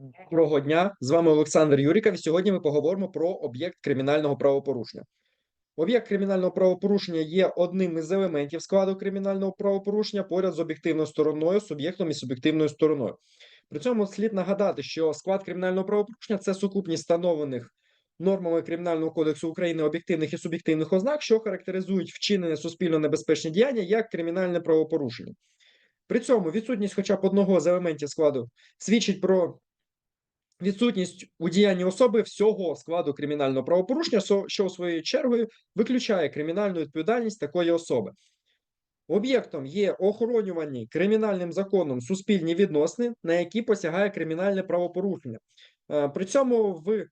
Доброго дня, з вами Олександр Юріков. Сьогодні ми поговоримо про об'єкт кримінального правопорушення. Об'єкт кримінального правопорушення є одним із елементів складу кримінального правопорушення поряд з об'єктивною стороною, суб'єктом і суб'єктивною стороною. При цьому слід нагадати, що склад кримінального правопорушення це сукупність встановлених нормами Кримінального кодексу України об'єктивних і суб'єктивних ознак, що характеризують вчинення суспільно небезпечні діяння як кримінальне правопорушення. При цьому відсутність хоча б одного з елементів складу свідчить про відсутність у діянні особи всього складу кримінального правопорушення, що що своєю чергою виключає кримінальну відповідальність такої особи. Об'єктом є охоронювані кримінальним законом суспільні відносини, на які посягає кримінальне правопорушення. Е, При цьому в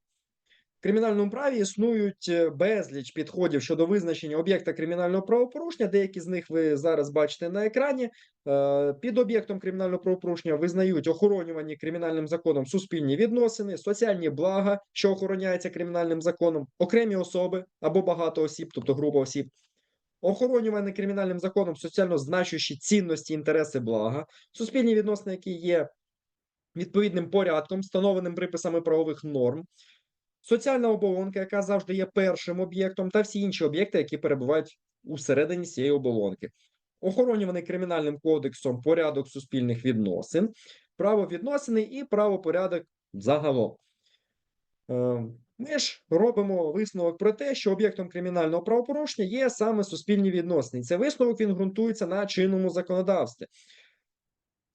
кримінальному праві існують е, безліч підходів щодо визначення об'єкта кримінального правопорушення. Деякі з них ви зараз бачите на екрані. Е, Під об'єктом кримінального правопорушення визнають охоронювані кримінальним законом суспільні відносини, соціальні блага, що охороняються кримінальним законом, окремі особи або багато осіб, тобто група осіб. Охоронювані кримінальним законом соціально значущі цінності, інтереси блага, суспільні відносини, які є відповідним порядком, встановленим приписами правових норм, соціальна оболонка, яка завжди є першим об'єктом, та всі інші об'єкти, які перебувають усередині цієї оболонки. Охоронюваний кримінальним кодексом порядок суспільних відносин, правовідносини і правопорядок загалом. Е, Ми ж робимо висновок про те, що об'єктом кримінального правопорушення є саме суспільні відносини. Цей висновок він ґрунтується на чинному законодавстві.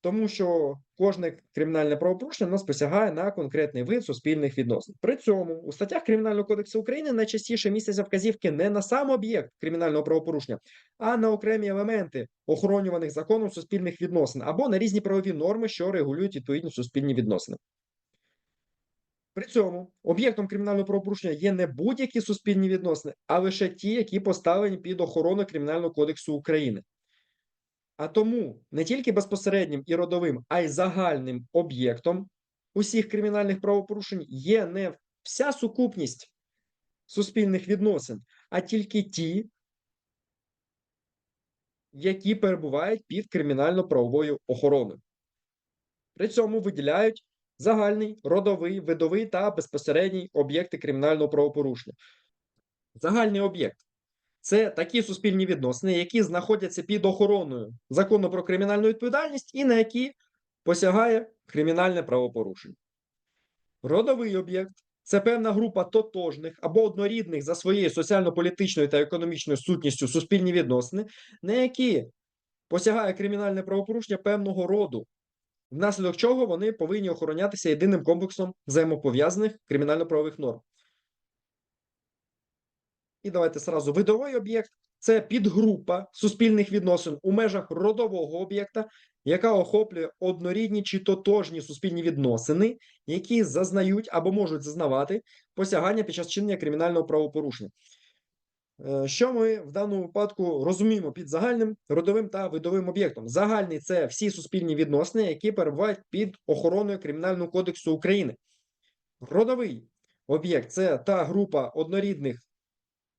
Тому що кожне кримінальне правопорушення нас посягає на конкретний вид суспільних відносин. При цьому у статтях Кримінального кодексу України найчастіше містяться вказівки не на сам об'єкт кримінального правопорушення, а на окремі елементи охоронюваних законом суспільних відносин або на різні правові норми, що регулюють відповідні суспільні відносини. При цьому об'єктом кримінального правопорушення є не будь-які суспільні відносини, а лише ті, які поставлені під охорону Кримінального кодексу України. А тому не тільки безпосереднім і родовим, а й загальним об'єктом усіх кримінальних правопорушень є не вся сукупність суспільних відносин, а тільки ті, які перебувають під кримінально-правовою охороною. При цьому виділяють загальний, родовий, видовий та безпосередній об'єкти кримінального правопорушення. Загальний об'єкт це такі суспільні відносини, які знаходяться під охороною закону про кримінальну відповідальність і на які посягає кримінальне правопорушення. Родовий об'єкт це певна група тотожних або однорідних за своєю соціально-політичною та економічною сутністю суспільні відносини, на які посягає кримінальне правопорушення певного роду, внаслідок чого вони повинні охоронятися єдиним комплексом взаємопов'язаних кримінально-правових норм. І давайте сразу видовий об'єкт це підгрупа суспільних відносин у межах родового об'єкта, яка охоплює однорідні чи тотожні суспільні відносини, які зазнають або можуть зазнавати посягання під час чинення кримінального правопорушення. Е, Що ми в даному випадку розуміємо під загальним родовим та видовим об'єктом? Загальний це всі суспільні відносини, які перебувають під охороною Кримінального кодексу України. Родовий об'єкт це та група однорідних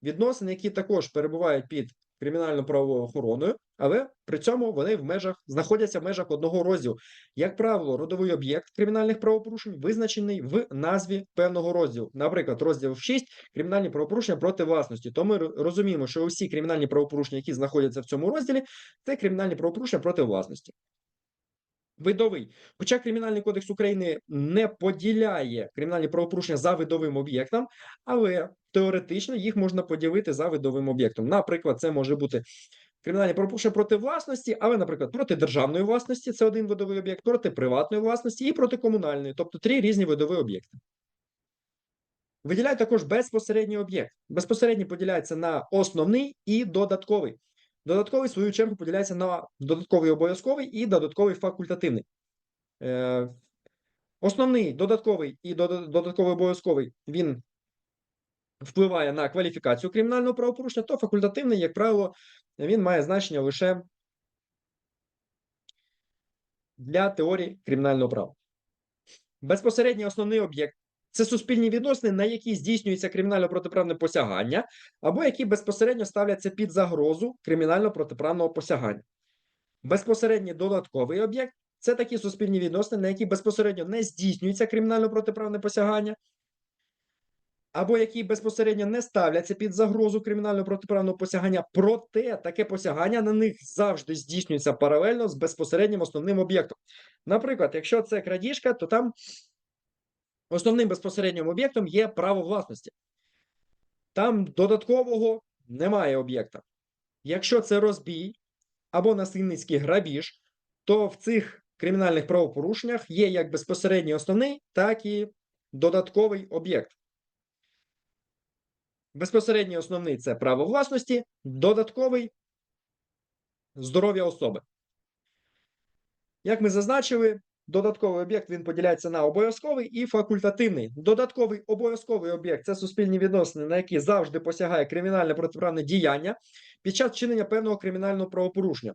відносин, які також перебувають під кримінально-правовою охороною, але при цьому вони в межах знаходяться в межах одного розділу. Як правило, родовий об'єкт кримінальних правопорушень визначений в назві певного розділу. Наприклад, розділ 6 кримінальні правопорушення проти власності. То ми розуміємо, що усі кримінальні правопорушення, які знаходяться в цьому розділі, це кримінальні правопорушення проти власності. Видовий. Хоча Кримінальний кодекс України не поділяє кримінальні правопорушення за видовим об'єктом, але теоретично їх можна поділити за видовим об'єктом. Наприклад, це може бути кримінальні правопорушення проти власності, але, наприклад, проти державної власності це один видовий об'єкт, проти приватної власності і проти комунальної, тобто три різні видові об'єкти. Виділяють також безпосередній об'єкт. Безпосередній поділяється на основний і додатковий. Додатковий, в свою чергу, поділяється на додатковий обов'язковий і додатковий факультативний. Е, основний додатковий і додатковий обов'язковий він впливає на кваліфікацію кримінального правопорушення, то факультативний, як правило, він має значення лише для теорії кримінального права. Безпосередній основний об'єкт це суспільні відносини, на які здійснюється кримінально-протиправне посягання, або які безпосередньо ставляться під загрозу кримінально-протиправного посягання. Безпосередній додатковий об'єкт Це такі суспільні відносини, на які безпосередньо не здійснюється кримінально протиправне посягання, або які безпосередньо не ставляться під загрозу кримінально протиправного посягання, проте таке посягання на них завжди здійснюється паралельно з безпосереднім основним об'єктом. Наприклад, якщо це крадіжка, то там основним безпосереднім об'єктом є право власності. Там додаткового немає об'єкта. Якщо це розбій або насильницький грабіж, то в цих кримінальних правопорушеннях є як безпосередній основний, так і додатковий об'єкт. Безпосередній основний це право власності, додатковий здоров'я особи. Як ми зазначили, додатковий об'єкт він поділяється на обов'язковий і факультативний. Додатковий обов'язковий об'єкт це суспільні відносини, на які завжди посягає кримінальне протиправне діяння під час вчинення певного кримінального правопорушення.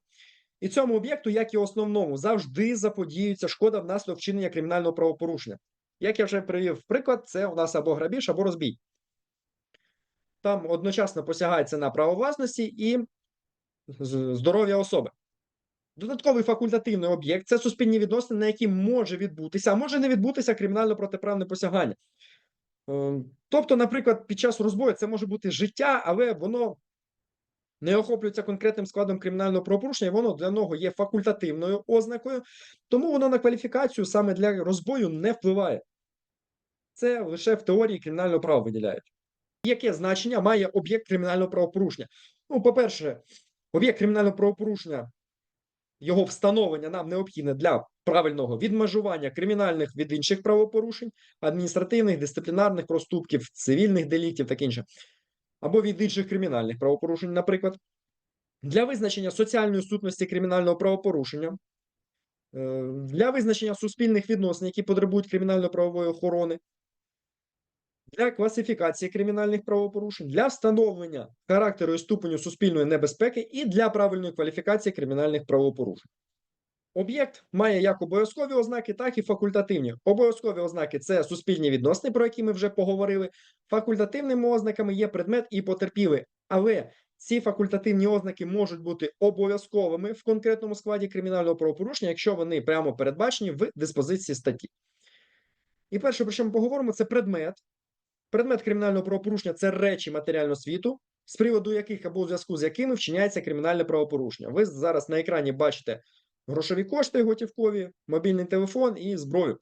І цьому об'єкту, як і основному, завжди заподіюється шкода внаслідок вчинення кримінального правопорушення. Як я вже привів приклад, це у нас або грабіж, або розбій. Там одночасно посягається на право власності і здоров'я особи. Додатковий факультативний об'єкт це суспільні відносини, на які може відбутися, а може не відбутися кримінально протиправне посягання. Е, Тобто, наприклад, під час розбою це може бути життя, але воно не охоплюється конкретним складом кримінального правопорушення, воно для нього є факультативною ознакою, тому воно на кваліфікацію саме для розбою не впливає. Це лише в теорії кримінального права виділяють. Яке значення має об'єкт кримінального правопорушення? Ну, по-перше, об'єкт кримінального правопорушення, його встановлення нам необхідне для правильного відмежування кримінальних від інших правопорушень, адміністративних, дисциплінарних проступків, цивільних деліктів таке інше, або від інших кримінальних правопорушень, наприклад, для визначення соціальної сутності кримінального правопорушення, е, для визначення суспільних відносин, які потребують кримінально-правової охорони, для класифікації кримінальних правопорушень, для встановлення характеру і ступеню суспільної небезпеки і для правильної кваліфікації кримінальних правопорушень. Об'єкт має як обов'язкові ознаки, так і факультативні. Обов'язкові ознаки це суспільні відносини, про які ми вже поговорили. Факультативними ознаками є предмет і потерпілий. Але ці факультативні ознаки можуть бути обов'язковими в конкретному складі кримінального правопорушення, якщо вони прямо передбачені в диспозиції статті. І перше, про що ми поговоримо, це предмет. Предмет кримінального правопорушення це речі матеріального світу, з приводу яких або у зв'язку з якими вчиняється кримінальне правопорушення. Ви зараз на екрані бачите грошові кошти готівкові, мобільний телефон і зброю.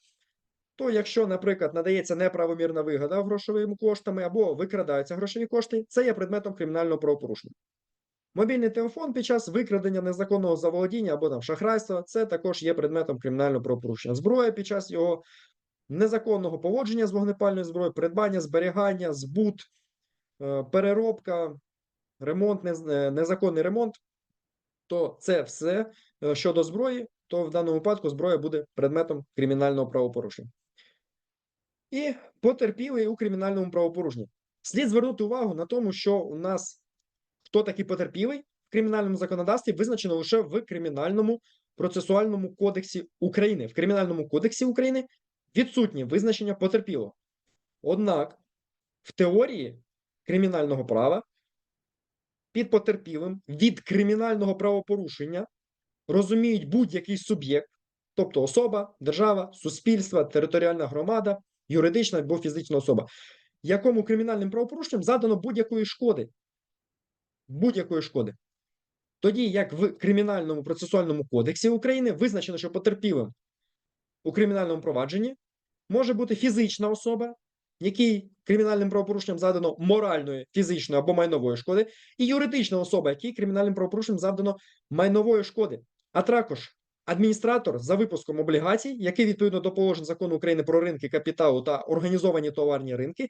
То, якщо, наприклад, надається неправомірна вигода грошовими коштами або викрадаються грошові кошти, це є предметом кримінального правопорушення. Мобільний телефон під час викрадення незаконного заволодіння або там шахрайства це також є предметом кримінального правопорушення. Зброя під час його незаконного поводження з вогнепальною зброєю, придбання, зберігання, збут, е, переробка, ремонт, е, незаконний ремонт, то це все е, щодо зброї, то в даному випадку зброя буде предметом кримінального правопорушення. І потерпілий у кримінальному правопорушенні. Слід звернути увагу на тому, що у нас хто такий потерпілий в кримінальному законодавстві визначено лише в Кримінальному процесуальному кодексі України. В Кримінальному кодексі України відсутнє визначення потерпілого. Однак в теорії кримінального права під потерпілим від кримінального правопорушення розуміють будь-який суб'єкт, тобто особа, держава, суспільство, територіальна громада, юридична або фізична особа, якому кримінальним правопорушенням задано будь-якої шкоди. Будь-якої шкоди. Тоді як в Кримінальному процесуальному кодексі України визначено, що потерпілим у кримінальному провадженні може бути фізична особа, якій кримінальним правопорушенням задано моральної, фізичної або майнової шкоди, і юридична особа, якій кримінальним правопорушенням завдано майнової шкоди, а також адміністратор за випуском облігацій, який відповідно до положень закону України про ринки капіталу та організовані товарні ринки,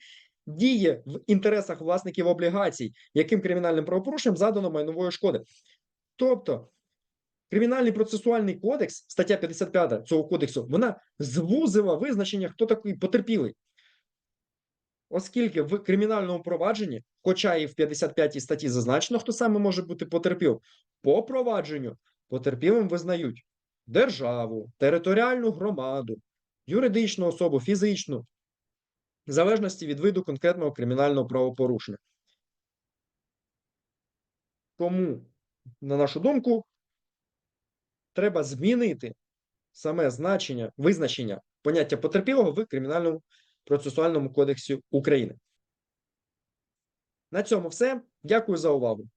діє в інтересах власників облігацій, яким кримінальним правопорушенням задано майнової шкоди. Тобто Кримінальний процесуальний кодекс, стаття 55 цього кодексу, вона звузила визначення, хто такий потерпілий. Оскільки в кримінальному провадженні, хоча і в 55 статті зазначено, хто саме може бути потерпілим, по провадженню потерпілим визнають державу, територіальну громаду, юридичну особу, фізичну, в залежності від виду конкретного кримінального правопорушення. Тому, на нашу думку, треба змінити саме значення, визначення поняття потерпілого в Кримінальному процесуальному кодексі України. На цьому все. Дякую за увагу.